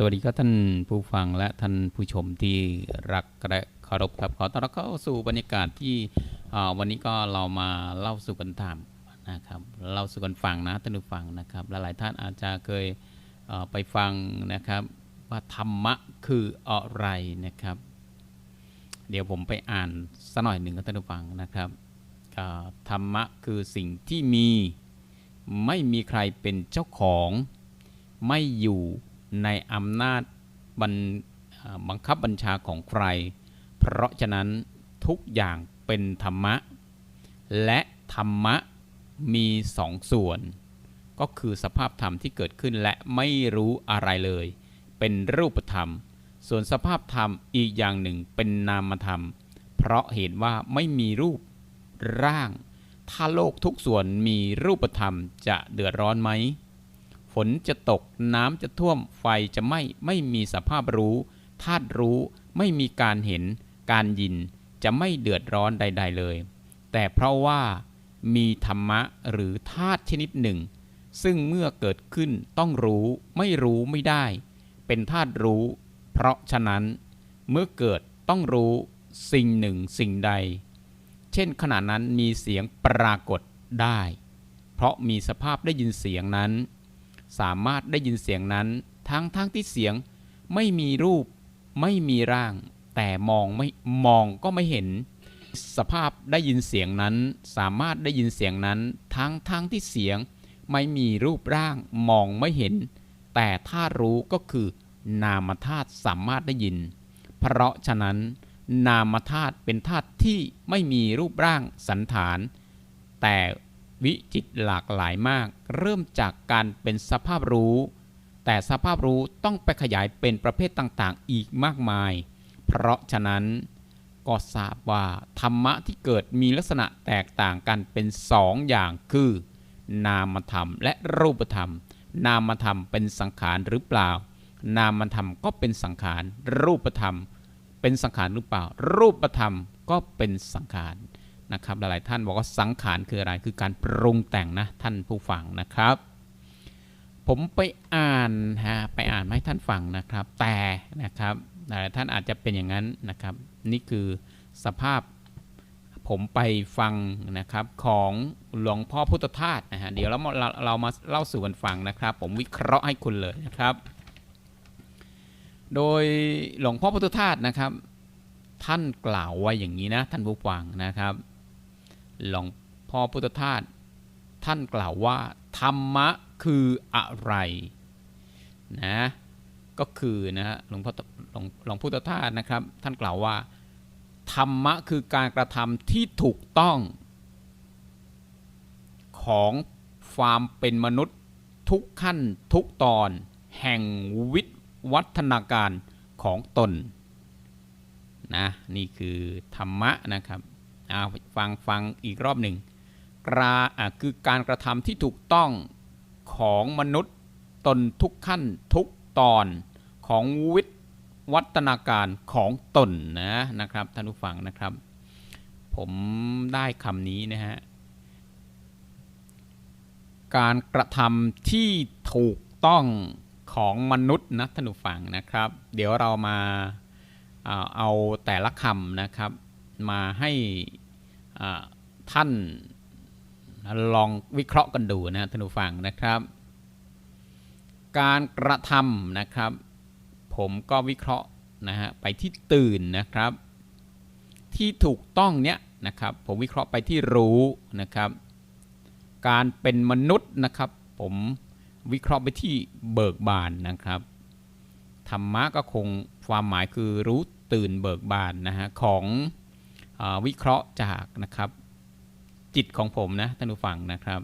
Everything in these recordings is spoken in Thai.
สวัสดีครับท่านผู้ฟังและท่านผู้ชมที่รักและเคารพครับขอต้อนรับเข้าสู่บรรยากาศที่วันนี้ก็เรามาเล่าสู่กันถามนะครับเล่าสู่กันฟังนะท่านผู้ฟังนะครับและหลายท่านอาจจะเคยเไปฟังนะครับว่าธรรมะคืออะไรนะครับ เดี๋ยวผมไปอ่านสักหน่อยหนึ่งครับท่านผู้ฟังนะครับธรรมะคือสิ่งที่มีไม่มีใครเป็นเจ้าของไม่อยู่ ในอำนาจบันเอ่อบังคับบัญชาของใคร เพราะฉะนั้นทุกอย่างเป็นธรรมะ และธรรมะมีสองส่วน ก็คือสภาพธรรมที่เกิดขึ้นและไม่รู้อะไรเลย เป็นรูปธรรม ส่วนสภาพธรรมอีกอย่างหนึ่งเป็นนามธรรม เพราะเห็นว่าไม่มีรูปร่าง ถ้าโลกทุกส่วนมีรูปธรรมจะเดือดร้อนไหม ฝนจะตกน้ำจะท่วมไฟจะไหม้ไม่มีสภาพรู้ธาตุรู้ไม่มีการเห็น การยินจะไม่เดือดร้อนใด ๆเลย แต่เพราะว่ามีธรรมะหรือธาตุชนิดหนึ่ง ซึ่งเมื่อเกิดขึ้นต้องรู้ไม่รู้ไม่ได้ เป็นธาตุรู้ เพราะฉะนั้น เมื่อเกิดต้องรู้สิ่งหนึ่งสิ่งใด เช่นขณะนั้นมีเสียงปรากฏได้ เพราะมีสภาพได้ยินเสียงนั้น สามารถได้ยินเสียงนั้น ทั้งทั้งที่เสียงไม่มีรูปไม่มีร่าง แต่มองไม่มองก็ไม่เห็น สภาพได้ยินเสียงนั้น สามารถได้ยินเสียงนั้น ทั้งทั้งที่เสียง ไม่มีรูปร่างมองไม่เห็น แต่ถ้ารู้ก็คือนามธาตุสามารถได้ยิน เพราะฉะนั้น นามธาตุเป็นธาตุที่ไม่มีรูปร่างสันฐาน แต่ วิจิตหลากหลายมาก เริ่มจากการเป็นสภาพรู้ แต่สภาพรู้ต้องไปขยายเป็นประเภทต่างๆ อีกมากมาย เพราะฉะนั้นก็ทราบว่าธรรมะที่เกิดมีลักษณะแตกต่างกันเป็นสองอย่างคือ นามธรรมและรูปธรรม นามธรรมเป็นสังขารหรือเปล่า นามธรรมก็เป็นสังขารรูปธรรม เป็นสังขารหรือเปล่า รูปธรรมก็เป็นสังขาร นะครับหลายๆท่านบอกว่าสังขารคืออะไรคือการปรุงแต่งนะท่านผู้ฟังนะครับ ผมไปอ่านฮะไปอ่านให้ท่านฟังนะครับ แต่นะครับหลายท่านอาจจะเป็นอย่างนั้นนะครับ นี่คือสภาพผมไปฟังนะครับของหลวงพ่อพุทธทาสนะฮะเดี๋ยวเราเราเรามาเล่าสู่กันฟังนะครับ ผมวิเคราะห์ให้คุณเลยนะครับ โดยหลวงพ่อพุทธทาสนะครับ ท่านกล่าวไว้อย่างนี้นะท่านผู้ฟังนะครับ หลวงพ่อพุทธทาสท่านกล่าวว่า ธรรมะคืออะไรนะก็คือนะฮะหลวงพ่อหลวงหลวงพุทธทาสนะครับ ท่านกล่าวว่า ธรรมะคือการกระทำที่ถูกต้อง ของความเป็นมนุษย์ทุกขั้นทุกตอนแห่งวิวัฒนาการของตนนะนี่คือธรรมะนะครับ เอาฟังฟังอีกรอบหนึ่งกราคือการกระทำที่ถูกต้องของมนุษย์ตนทุกขั้นทุกตอนของวิวัฒนาการของตนนะนะครับท่านผู้ฟังนะครับ ผมได้คำนี้นะฮะการกระทำที่ถูกต้องของมนุษย์นะท่านผู้ฟังนะครับ เดี๋ยวเรามาเอาแต่ละคำนะครับ มาให้ ท่านลองวิเคราะห์กันดูนะท่านผู้ฟังนะครับ การกระทำนะครับ ผมก็วิเคราะห์นะฮะไปที่ตื่นนะครับ ที่ถูกต้องเนี้ยนะครับ ผมวิเคราะห์ไปที่รู้นะครับ การเป็นมนุษย์นะครับ ผมวิเคราะห์ไปที่เบิกบานนะครับธรรมะก็คงความหมายคือรู้ตื่นเบิกบานนะฮะของ วิเคราะห์จากนะครับจิตของผมนะท่านผู้ฟังนะครับ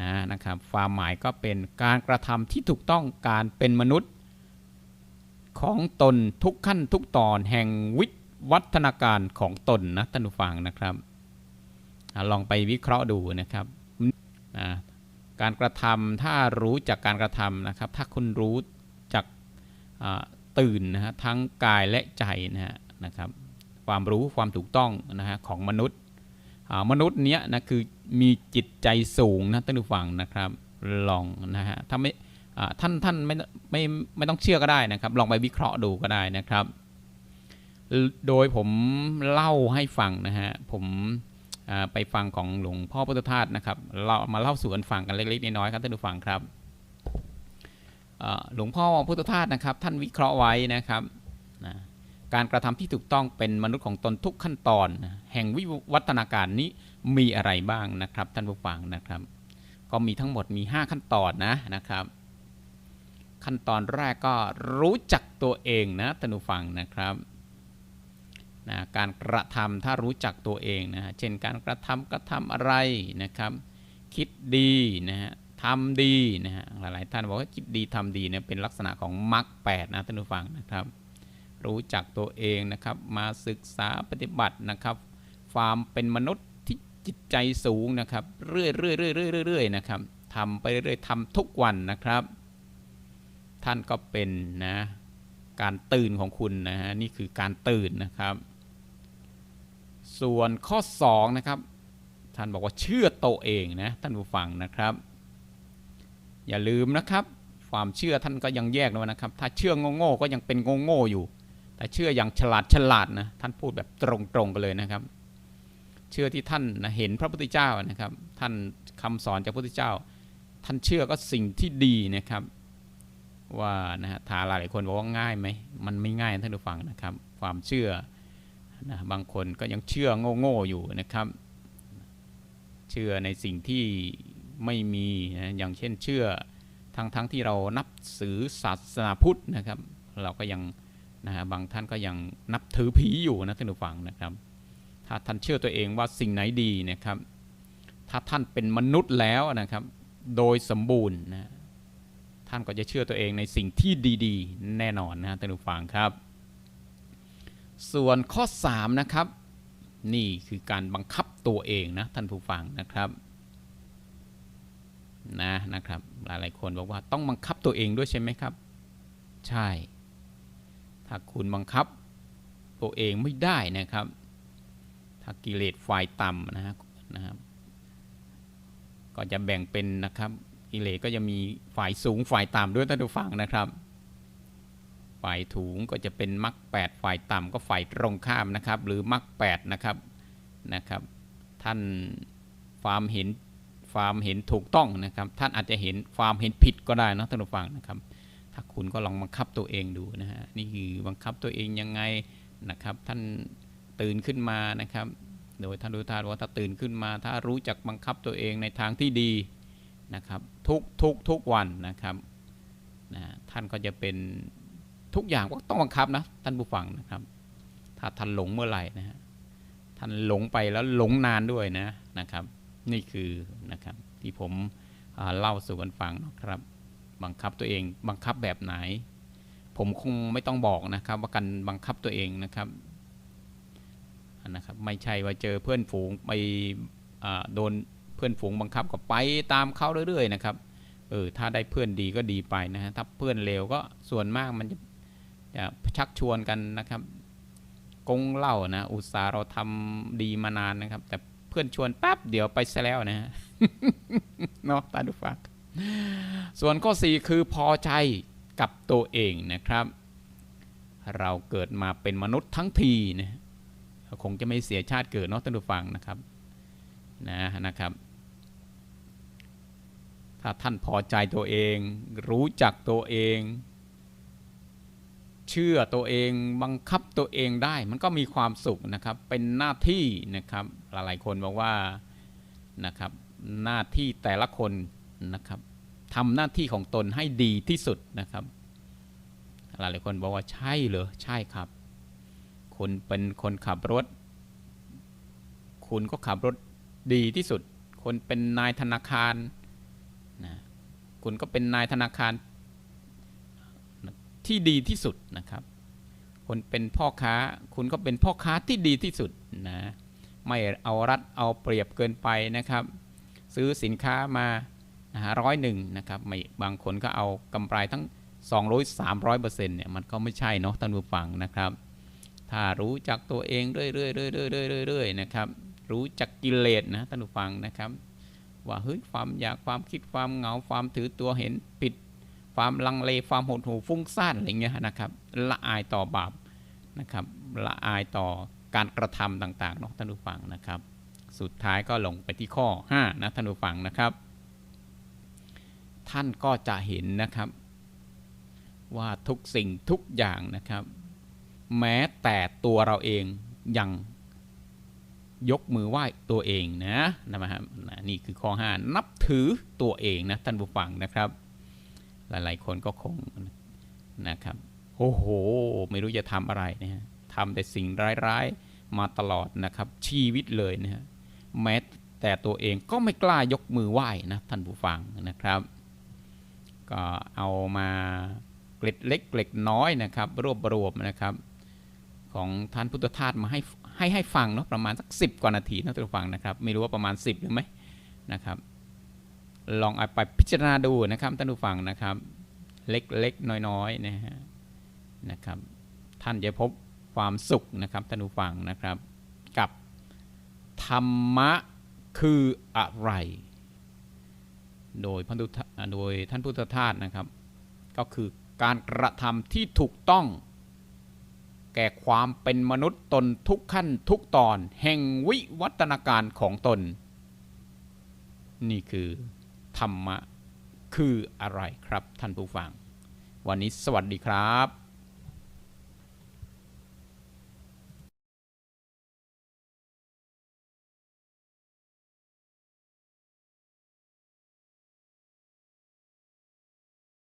นะนะครับความหมายก็เป็นการกระทำที่ถูกต้องการเป็นมนุษย์ ของตนทุกขั้นทุกตอนแห่งวิวัฒนาการของตนนะท่านผู้ฟังนะครับลองไปวิเคราะห์ดูนะครับอ่าการกระทำถ้ารู้จากการกระทำนะครับ ถ้าคุณรู้จากตื่นนะฮะทั้งกายและใจนะฮะนะครับ ความรู้ความถูกต้องนะฮะของมนุษย์มนุษย์เนี้ยนะคือมีจิตใจสูงนะท่านผู้ฟังนะครับลองนะฮะถ้าไม่ท่านท่านไม่ไม่ไม่ต้องเชื่อก็ได้นะครับ ลองไปวิเคราะห์ดูก็ได้นะครับ โดยผมเล่าให้ฟังนะฮะผมไปฟังของหลวงพ่อพุทธทาสนะครับเรามาเล่าสู่กันฟังกันเล็กๆน้อยๆครับท่านผู้ฟังครับหลวงพ่อพุทธทาสนะครับ ท่านวิเคราะห์ไว้นะครับนะ การกระทำที่ถูกต้องเป็นมนุษย์ของตนทุกขั้นตอน แห่งวิวัฒนาการนี้มีอะไรบ้างนะครับท่านผู้ฟังนะครับ ก็มีทั้งหมดมี 5 ขั้นตอนนะนะครับ ขั้นตอนแรกก็รู้จักตัวเองนะท่านผู้ฟังนะครับนะการกระทำถ้ารู้จักตัวเองนะฮะเช่นการกระทำกระทำอะไรนะครับ คิดดีนะฮะทำดีนะฮะหลายๆท่านบอกว่าคิดดีทำดีเนี่ยเป็นลักษณะของมรรคแปดนะท่านผู้ฟังนะครับ รู้จักตัวเองนะครับ มาศึกษาปฏิบัตินะครับ ความเป็นมนุษย์ที่จิตใจสูงนะครับ เรื่อยๆเรื่อยๆเรื่อยๆนะครับทำไปเรื่อยๆทำทุกวันนะครับ ท่านก็เป็นนะ การตื่นของคุณนะฮะนี่คือการตื่นนะครับ ส่วนข้อ2นะครับท่านบอกว่าเชื่อตัวเองนะท่านผู้ฟังนะครับ อย่าลืมนะครับ ความเชื่อท่านก็ยังแยกด้วยนะครับ ถ้าเชื่อโง่ๆก็ยังเป็นโง่ๆอยู่ แต่เชื่ออย่างฉลาดฉลาดนะท่านพูดแบบตรงๆกันเลยนะครับ เชื่อที่ท่านนะเห็นพระพุทธเจ้านะครับ ท่านคำสอนจากพระพุทธเจ้า ท่านเชื่อก็สิ่งที่ดีนะครับ ว่านะฮะถาหลายคนบอกว่าง่ายไหมมันไม่ง่ายท่านผู้ฟังนะครับ ความเชื่อนะบางคนก็ยังเชื่อโง่ๆอยู่นะครับ เชื่อในสิ่งที่ไม่มีนะอย่างเช่นเชื่อทั้งทั้งที่เรานับสือศาสนาพุทธนะครับ เราก็ยัง นะฮะบางท่านก็ยังนับถือผีอยู่นะท่านผู้ฟังนะครับ ถ้าท่านเชื่อตัวเองว่าสิ่งไหนดีนะครับ ถ้าท่านเป็นมนุษย์แล้วนะครับ โดยสมบูรณ์นะท่านก็จะเชื่อตัวเองในสิ่งที่ดี ๆ แน่นอนนะท่านผู้ฟังครับ ส่วนข้อ3นะครับนี่คือการบังคับตัวเองนะท่านผู้ฟังนะครับนะนะครับ หลายๆคนบอกว่าต้องบังคับตัวเองด้วยใช่ไหมครับ ใช่ ถ้าคุณบังคับตัวเองไม่ได้นะครับ ถ้ากิเลสฝ่ายต่ำนะนะครับ ก็จะแบ่งเป็นนะครับ กิเลสก็จะมีฝ่ายสูงฝ่ายต่ำด้วยท่านผู้ฟังนะครับ ฝ่ายถูงก็จะเป็นมรรคแปดฝ่ายต่ำก็ฝ่ายตรงข้ามนะครับ หรือมรรคแปดนะครับนะครับ ท่านความเห็นความเห็นถูกต้องนะครับ ท่านอาจจะเห็นความเห็นผิดก็ได้นะท่านผู้ฟังนะครับ ถ้าคุณก็ลองบังคับตัวเองดูนะฮะนี่คือบังคับตัวเองยังไงนะครับ ท่านตื่นขึ้นมานะครับ โดยท่านดูทานว่าถ้าตื่นขึ้นมา ถ้ารู้จักบังคับตัวเองในทางที่ดีนะครับ ทุกทุกทุกวันนะครับนะท่านก็จะเป็นทุกอย่างก็ต้องบังคับนะท่านผู้ฟังนะครับ ถ้าท่านหลงเมื่อไหร่นะฮะท่านหลงไปแล้วหลงนานด้วยนะนะครับ นี่คือนะครับที่ผมเล่าสู่กันฟังนะครับ บังคับตัวเองบังคับแบบไหน ผมคงไม่ต้องบอกนะครับว่าการบังคับตัวเองนะครับนะครับไม่ใช่ว่าเจอเพื่อนฝูงไปโดนเพื่อนฝูงบังคับก็ไปตามเขาเรื่อยๆนะครับเออถ้าได้เพื่อนดีก็ดีไปนะฮะถ้าเพื่อนเลวก็ส่วนมากมันจะจะชักชวนกันนะครับ กงเล่านะ อุตส่าห์เราทำดีมานานนะครับ แต่เพื่อนชวนแป๊บเดี๋ยวไปซะแล้วนะฮะเนาะตาดูฟัก ส่วนข้อ 4 คือพอใจกับตัวเองนะครับ เราเกิดมาเป็นมนุษย์ทั้งทีนะคงจะไม่เสียชาติเกิดเนาะท่านผู้ฟังนะครับนะนะครับ ถ้าท่านพอใจตัวเอง รู้จักตัวเอง เชื่อตัวเองบังคับตัวเองได้ มันก็มีความสุขนะครับ เป็นหน้าที่นะครับ หลายๆคนบอกว่านะครับ หน้าที่แต่ละคน นะครับทำหน้าที่ของตนให้ดีที่สุดนะครับ หลายๆคนบอกว่าใช่เหรอใช่ครับ คุณเป็นคนขับรถ คุณก็ขับรถดีที่สุด คนเป็นนายธนาคารนะคุณก็เป็นนายธนาคารที่ดีที่สุดนะครับ คนเป็นพ่อค้า คุณก็เป็นพ่อค้าที่ดีที่สุดนะไม่เอารัดเอาเปรียบเกินไปนะครับ ซื้อสินค้ามา ร้อยหนึ่งนะครับไม่บางคนก็เอากำไรทั้ง 200 300เปอร์เซ็นต์เนี่ยมันก็ไม่ใช่เนาะท่านผู้ฟังนะครับ ถ้ารู้จักตัวเองเรื่อยๆเรื่อยๆเรื่อยๆนะครับรู้จักกิเลสนะท่านผู้ฟังนะครับ ว่าเฮ้ยความอยากความคิดความเหงาความถือตัวเห็นผิด ความลังเลความหดหู่ฟุ้งซ่านอะไรเงี้ยนะครับละอายต่อบาปนะครับละอายต่อการกระทำต่างๆเนาะท่านผู้ฟังนะครับ สุดท้ายก็ลงไปที่ข้อ 5 นะท่านผู้ฟังนะครับ ท่านก็จะเห็นนะครับ ว่าทุกสิ่งทุกอย่างนะครับ แม้แต่ตัวเราเองยังยกมือไหว้ตัวเองนะนะครับนะนี่คือข้อ5นับถือตัวเองนะท่านผู้ฟังนะครับ หลายๆคนก็คงนะครับโอ้โห ไม่รู้จะทำอะไรนะฮะทำแต่สิ่งร้ายๆ มาตลอดนะครับ ชีวิตเลยนะฮะแม้แต่ตัวเองก็ไม่กล้ายกมือไหว้นะท่านผู้ฟังนะครับ ก็เอามาเกล็ดเล็กเกล็ดน้อยนะครับ รวบรวมนะครับ ของท่านพุทธทาสมาให้ให้ให้ฟังเนาะประมาณสักสิกว่านาทีนะท่านผู้ฟังนะครับ ไม่รู้ว่าประมาณ 10 หรือไม่นะครับ ลองเอาไปพิจารณาดูนะครับท่านผู้ฟังนะครับ เล็กๆน้อยๆนะฮะนะครับ ท่านจะพบความสุขนะครับท่านผู้ฟังนะครับ กับธรรมะคืออะไร โดยพันธุทะ โดยท่านพุทธทาสนะครับ ก็คือการกระทำที่ถูกต้อง แก่ความเป็นมนุษย์ตนทุกขั้นทุกตอน แห่งวิวัฒนาการของตน นี่คือธรรมะคืออะไรครับท่านผู้ฟัง วันนี้สวัสดีครับ